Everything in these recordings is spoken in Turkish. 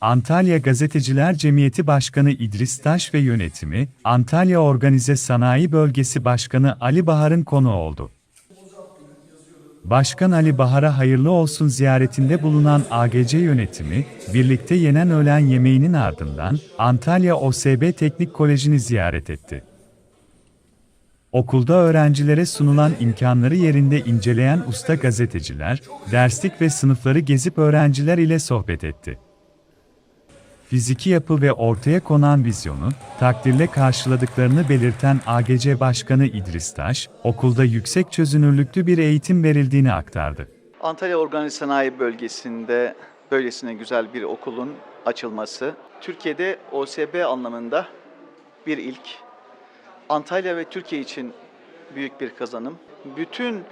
Antalya Gazeteciler Cemiyeti Başkanı İdris Taş ve yönetimi, Antalya Organize Sanayi Bölgesi Başkanı Ali Bahar'ın konu oldu. Başkan Ali Bahar'a hayırlı olsun ziyaretinde bulunan AGC yönetimi, birlikte yenen öğlen yemeğinin ardından Antalya OSB Teknik Koleji'ni ziyaret etti. Okulda öğrencilere sunulan imkanları yerinde inceleyen usta gazeteciler, derslik ve sınıfları gezip öğrenciler ile sohbet etti. Fiziki yapı ve ortaya konan vizyonu, takdirle karşıladıklarını belirten AGC Başkanı İdris Taş, okulda yüksek çözünürlüklü bir eğitim verildiğini aktardı. Antalya Organize Sanayi Bölgesi'nde böylesine güzel bir okulun açılması, Türkiye'de OSB anlamında bir ilk. Antalya ve Türkiye için büyük bir kazanım. Bütün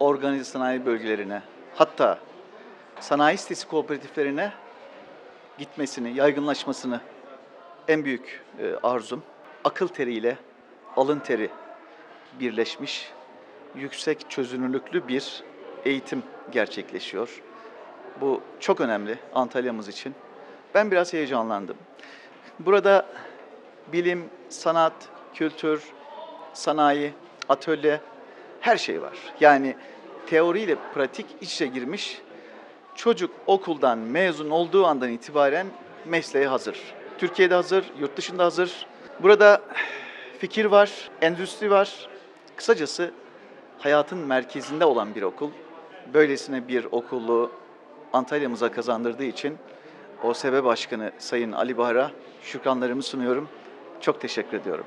organize sanayi bölgelerine, hatta sanayi sitesi kooperatiflerine gitmesini, yaygınlaşmasını en büyük e, arzum. Akıl teriyle alın teri birleşmiş yüksek çözünürlüklü bir eğitim gerçekleşiyor. Bu çok önemli Antalya'mız için. Ben biraz heyecanlandım. Burada bilim, sanat, kültür, sanayi, atölye her şey var. Yani teoriyle pratik iç içe girmiş. Çocuk okuldan mezun olduğu andan itibaren mesleğe hazır. Türkiye'de hazır, yurt dışında hazır. Burada fikir var, endüstri var. Kısacası hayatın merkezinde olan bir okul. Böylesine bir okulu Antalya'mıza kazandırdığı için OSB Başkanı Sayın Ali Bahar'a şükranlarımı sunuyorum. Çok teşekkür ediyorum.